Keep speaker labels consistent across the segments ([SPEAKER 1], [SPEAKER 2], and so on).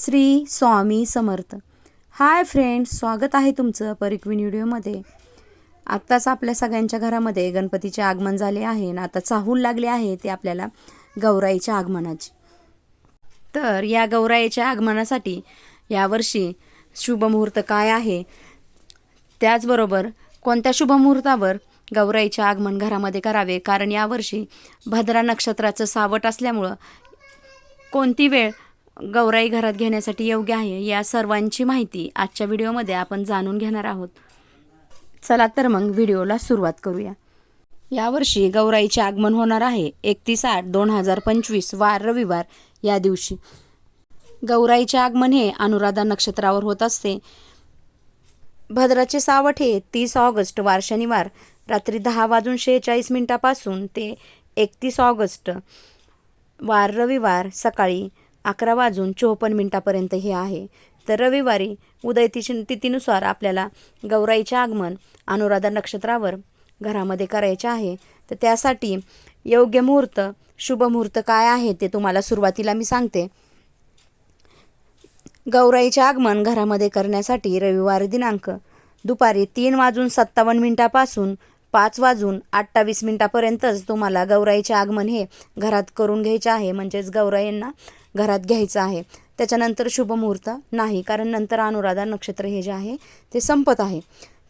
[SPEAKER 1] Shri Swami Samarth. Hi friends स्वागत आहे तुमचं परिक्विन व्हिडिओमध्ये. आत्ताच आपल्या सगळ्यांच्या घरामध्ये गणपतीचे आगमन झाले आहे आणि आता चाहूल लागले आहे ते आपल्याला गौराईच्या आगमनाची. तर या गौराईच्या आगमनासाठी यावर्षी शुभमुहूर्त काय आहे? त्याचबरोबर कोणत्या शुभमुहूर्तावर गौराईचे आगमन घरामध्ये करावे? कारण यावर्षी भद्रा नक्षत्राचं सावट असल्यामुळं कोणती वेळ गौराई घरात घेण्यासाठी योग्य आहे या सर्वांची माहिती आजच्या व्हिडिओमध्ये आपण जाणून घेणार आहोत. चला तर मग व्हिडिओला सुरुवात करूया. यावर्षी गौराईचे आगमन होणार आहे एकतीस आठ दोन हजार पंचवीस वार रविवार या दिवशी. गौराईचे आगमन हे अनुराधा नक्षत्रावर होत असते. भद्राचे सावट हे तीस ऑगस्ट वार शनिवार रात्री दहा वाजून शेहेचाळीस मिनिटापासून ते एकतीस ऑगस्ट वार रविवार सकाळी अकरा वाजून चोपन्न मिनिटापर्यंत हे आहे. तर रविवारी उदय तिथीनुसार आपल्याला गौराईचे आगमन अनुराधा नक्षत्रावर घरामध्ये करायचे आहे. तर त्यासाठी योग्य मुहूर्त शुभ मुहूर्त काय आहे ते तुम्हाला सुरुवातीला मी सांगते. गौराईचे आगमन घरामध्ये करण्यासाठी रविवार दिनांक दुपारी तीन वाजून सत्तावन्न मिनिटापासून पाच वाजून अठ्ठावीस मिनिटापर्यंतच तुम्हाला गौराईचे आगमन हे घरात करून घ्यायचे आहे. म्हणजेच गौराईंना घरात घ्यायचं आहे. त्याच्यानंतर शुभमुहूर्त नाही कारण नंतर अनुराधा नक्षत्र हे जे आहे ते संपत आहे.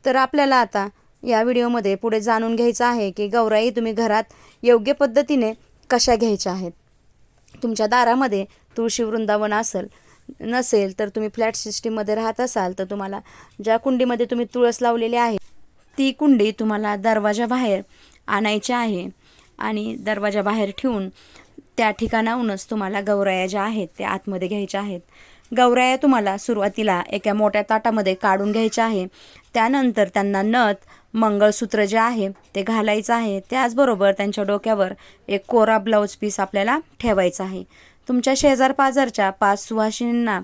[SPEAKER 1] तर आपल्याला आता या व्हिडिओमध्ये पुढे जाणून घ्यायचं आहे की गौराई तुम्ही घरात योग्य पद्धतीने कशा घ्यायच्या आहेत? तुमच्या दारामध्ये तुळशी वृंदावन असेल नसेल तर तुम्ही फ्लॅट सिस्टीममध्ये राहत असाल तर तुम्हाला ज्या कुंडीमध्ये तुम्ही तुळस लावलेली आहे ती कुंडी तुम्हाला दरवाजाबाहेर आणायची आहे आणि दरवाजाबाहेर ठेवून त्या ठिकाणाहूनच तुम्हाला गौराया ज्या आहेत त्या आतमध्ये घ्यायच्या आहेत. गौराया तुम्हाला सुरुवातीला एका मोठ्या ताटामध्ये काढून घ्यायच्या आहे. त्यानंतर त्यांना नथ मंगळसूत्र जे आहे ते घालायचं आहे. त्याचबरोबर त्यांच्या डोक्यावर एक कोरा ब्लाऊज पीस आपल्याला ठेवायचा आहे. तुमच्या शेजार पाजारच्या पाच सुवासिनींना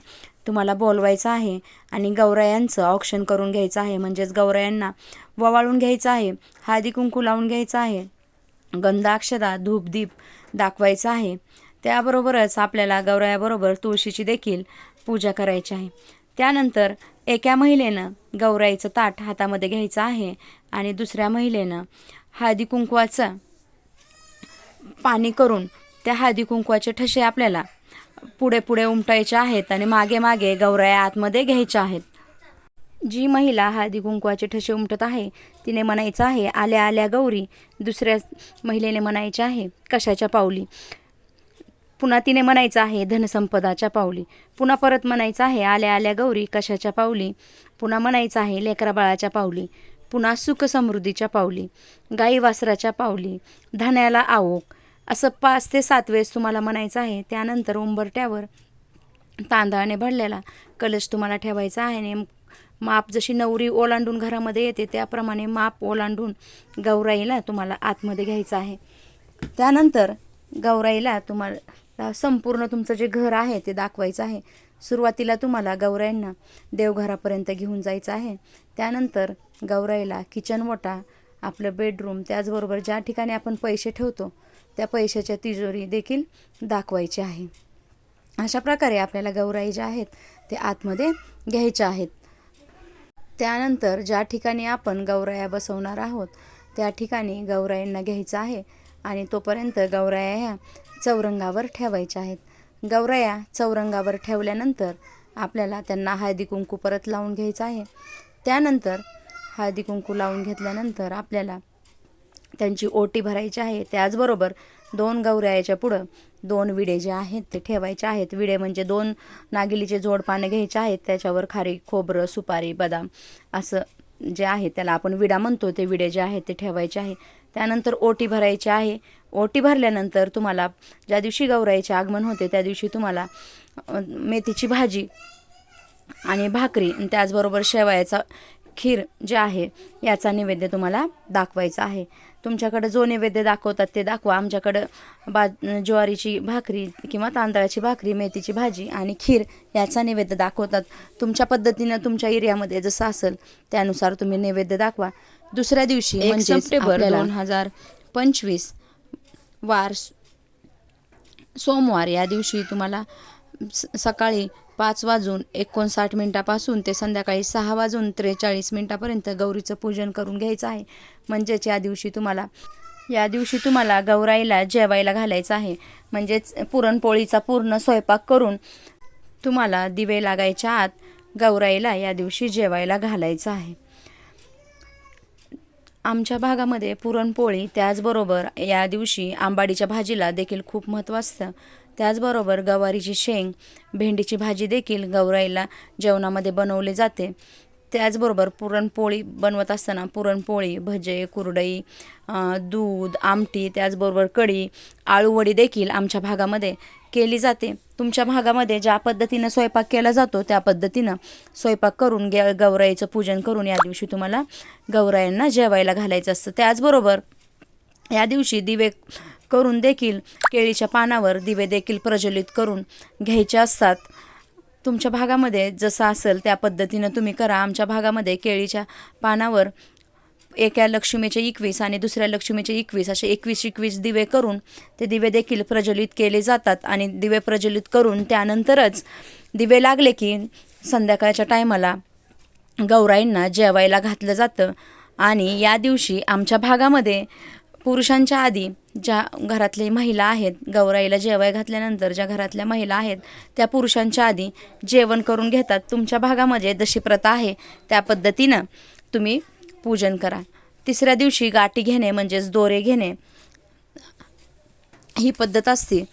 [SPEAKER 1] तुम्हाला बोलवायचं आहे आणि गौरायांचं ऑप्शन करून घ्यायचं आहे. म्हणजेच गौरायांना ववाळून घ्यायचं आहे हळदी कुंकू लावून घ्यायचं आहे. गंध धूपदीप दाखवायचा आहे. त्याबरोबरच आपल्याला गौरायाबरोबर तुळशीची देखील पूजा करायची आहे. त्यानंतर एका महिलेनं गौराईचं ताट हातामध्ये घ्यायचं आहे आणि दुसऱ्या महिलेनं हळदी कुंकवाचं पाणी करून त्या हळदी कुंकवाचे ठसे आपल्याला पुढे पुढे उमटायचे आहेत आणि मागे मागे गौराया आतमध्ये घ्यायच्या आहेत. जी महिला हळदी कुंकवाचे ठसे उमटत आहे तिने म्हणायचं आहे आल्या आल्या गौरी दुसऱ्या महिलेने म्हणायचे आहे कशाच्या पावली पुन्हा तिने म्हणायचं आहे धनसंपदाच्या पावली पुन्हा परत म्हणायचं आहे आल्या आल्या गौरी कशाच्या पावली पुन्हा म्हणायचं आहे लेकरा बाळाच्या पावली पुन्हा सुख समृद्धीच्या पावली गाई वासराच्या पावली धान्याला आवोक. असं पाच ते सात वेळेस तुम्हाला म्हणायचं आहे त्यानंतर उंबरट्यावर तांदळाने भरलेला कलश तुम्हाला ठेवायचा आहे नेम माप जशी नवरी ओलांडून घरामध्ये येते त्याप्रमाणे माप ओलांडून गौराईला तुम्हाला आतमध्ये घ्यायचं आहे. त्यानंतर गौराईला तुम्हाला संपूर्ण तुमचं जे घर आहे ते दाखवायचं आहे. सुरुवातीला तुम्हाला गौराईंना देवघरापर्यंत घेऊन जायचं आहे. त्यानंतर गौराईला किचन वोटा आपलं बेडरूम त्याचबरोबर ज्या ठिकाणी आपण पैसे ठेवतो त्या पैशाच्या तिजोरी देखील दाखवायची आहे. अशा प्रकारे आपल्याला गौराई ज्या आहेत ते आतमध्ये घ्यायच्या आहेत. त्यानंतर ज्या ठिकाणी आपण गौराया बसवणार आहोत त्या ठिकाणी गौरायांना घ्यायचं आहे आणि तोपर्यंत गौराया ह्या चौरंगावर ठेवायच्या आहेत. गौराया चौरंगावर ठेवल्यानंतर आपल्याला त्यांना हळदी कुंकू परत लावून घ्यायचं आहे. त्यानंतर हळदी कुंकू लावून घेतल्यानंतर आपल्याला त्यांची ओटी भरायची आहे. त्याचबरोबर दोन गौरायाच्या पुढं. दोन विडे जे आहेत ते ठेवायचे आहेत. विडे म्हणजे दोन नागिलीचे जोड पाने घ्यायचे आहेत. त्याच्यावर खारी खोबरं सुपारी बदाम असं जे आहे त्याला आपण विडा म्हणतो. ते विडे जे आहेत ते ठेवायचे आहे. त्यानंतर ओटी भरायची आहे. ओटी भरल्यानंतर तुम्हाला ज्या दिवशी गौराईचे आगमन होते त्या दिवशी तुम्हाला मेथीची भाजी आणि भाकरी आणि त्याचबरोबर शेवयाचा खीर जे आहे याचा नैवेद्य तुम्हाला दाखवायचा आहे. तुमच्याकडं जो नैवेद्य दाखवतात ते दाखवा. आमच्याकडं बा ज्वारीची भाकरी किंवा तांदळाची भाकरी मेथीची भाजी आणि खीर याचा नैवेद्य दाखवतात. तुमच्या पद्धतीनं तुमच्या एरियामध्ये जसं असेल त्यानुसार तुम्ही नैवेद्य दाखवा. दुसऱ्या दिवशी
[SPEAKER 2] एक
[SPEAKER 1] म्हणजे
[SPEAKER 2] सप्टेंबर
[SPEAKER 1] दोन हजार पंचवीस वार सोमवार या दिवशी तुम्हाला स- सकाळी पाच वाजून एकोणसाठ मिनटापासून ते संध्याकाळी सहा वाजून त्रेचाळीस मिनटापर्यंत गौरीचं पूजन करून घ्यायचं आहे. म्हणजेच या दिवशी तुम्हाला या दिवशी तुम्हाला गौराईला जेवायला घालायचं आहे. म्हणजेच पुरणपोळीचा पूर्ण स्वयंपाक करून तुम्हाला दिवे लागायच्या आत गौराईला या दिवशी जेवायला घालायचं आहे. आमच्या भागामध्ये पुरणपोळी त्याचबरोबर या दिवशी आंबाडीच्या भाजीला देखील खूप महत्त्व असतं. त्याचबरोबर गवारीची शेंग भेंडीची भाजी देखील गौराईला जेवणामध्ये बनवले जाते. त्याचबरोबर पुरणपोळी बनवत असताना पुरणपोळी भजे कुरडई दूध आमटी त्याचबरोबर कढी आळूवडी देखील आमच्या भागामध्ये केली जाते. तुमच्या भागामध्ये ज्या पद्धतीनं स्वयंपाक केला जातो त्या पद्धतीनं स्वयंपाक करून गे गौराईचं पूजन करून या दिवशी तुम्हाला गौरायांना जेवायला घालायचं असतं. त्याचबरोबर या दिवशी दिवे करून देखील केळीच्या पानावर दिवे देखील प्रज्वलित करून घ्यायचे असतात. तुमच्या भागामध्ये जसं असेल त्या पद्धतीनं तुम्ही करा. आमच्या भागामध्ये केळीच्या पानावर एका लक्ष्मीचे एकवीस आणि दुसऱ्या लक्ष्मीचे एकवीस असे एकवीस एकवीस दिवे करून ते दिवे देखील प्रज्वलित केले जातात आणि दिवे प्रज्वलित करून त्यानंतरच दिवे लागले की संध्याकाळच्या टायमाला गौराईंना जेवायला घातलं जातं. आणि या दिवशी आमच्या भागामध्ये पुरुषांच्या आधी ज्या घरातली महिला आहेत गौराईला जेवाय घातल्यानंतर ज्या घरातल्या महिला आहेत त्या पुरुषांच्या आधी जेवण करून घेतात. तुमच्या भागामध्ये जशी प्रथा आहे त्या पद्धतीनं तुम्ही पूजन करा. तिसऱ्या दिवशी गाठी घेणे म्हणजेच दोरे घेणे ही पद्धत असते.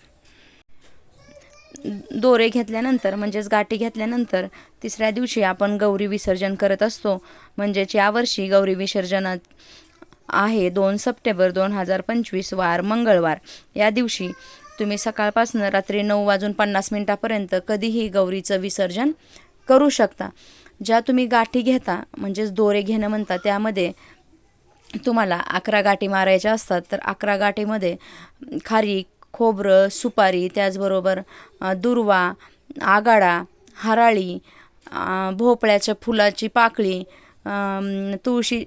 [SPEAKER 1] दोरे घेतल्यानंतर म्हणजेच गाठी घेतल्यानंतर तिसऱ्या दिवशी आपण गौरी विसर्जन करत असतो. म्हणजेच यावर्षी गौरी विसर्जनात आहे. दोन सप्टेंबर दोन हजार पंचवीस वार मंगळवार. या दिवशी तुम्ही सकाळपासून रात्री नऊ वाजून पन्नास मिनटापर्यंत कधीही गौरीचं विसर्जन करू शकता. ज्या तुम्ही गाठी घेता म्हणजेच दोरे घेणं म्हणता त्यामध्ये तुम्हाला अकरा गाठी मारायच्या असतात. तर अकरा गाठीमध्ये खारीक खोबरं सुपारी त्याचबरोबर दुर्वा आगाडा हराळी भोपळ्याच्या फुलाची पाकळी तुळशी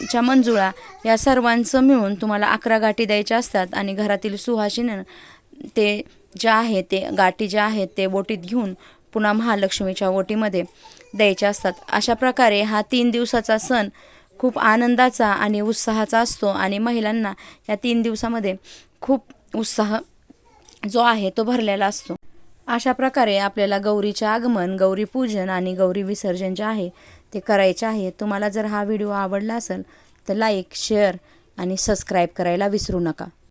[SPEAKER 1] च्या मंजुळा या सर्वांचं मिळून तुम्हाला अकरा गाठी द्यायच्या असतात आणि घरातील सुहासिनं ते ज्या आहे ते गाठी ज्या आहेत ते बोटीत घेऊन पुन्हा महालक्ष्मीच्या ओटीमध्ये द्यायचे असतात. अशा प्रकारे हा तीन दिवसाचा सण खूप आनंदाचा आणि उत्साहाचा असतो आणि महिलांना या तीन दिवसामध्ये खूप उत्साह जो आहे तो भरलेला असतो. अशा प्रकारे आपल्याला गौरीचे आगमन गौरी पूजन आणि गौरी विसर्जन जे आहे ते करायचे आहे. तुम्हाला जर हा व्हिडिओ आवडला असेल तर लाईक शेअर आणि सबस्क्राईब करायला विसरू नका.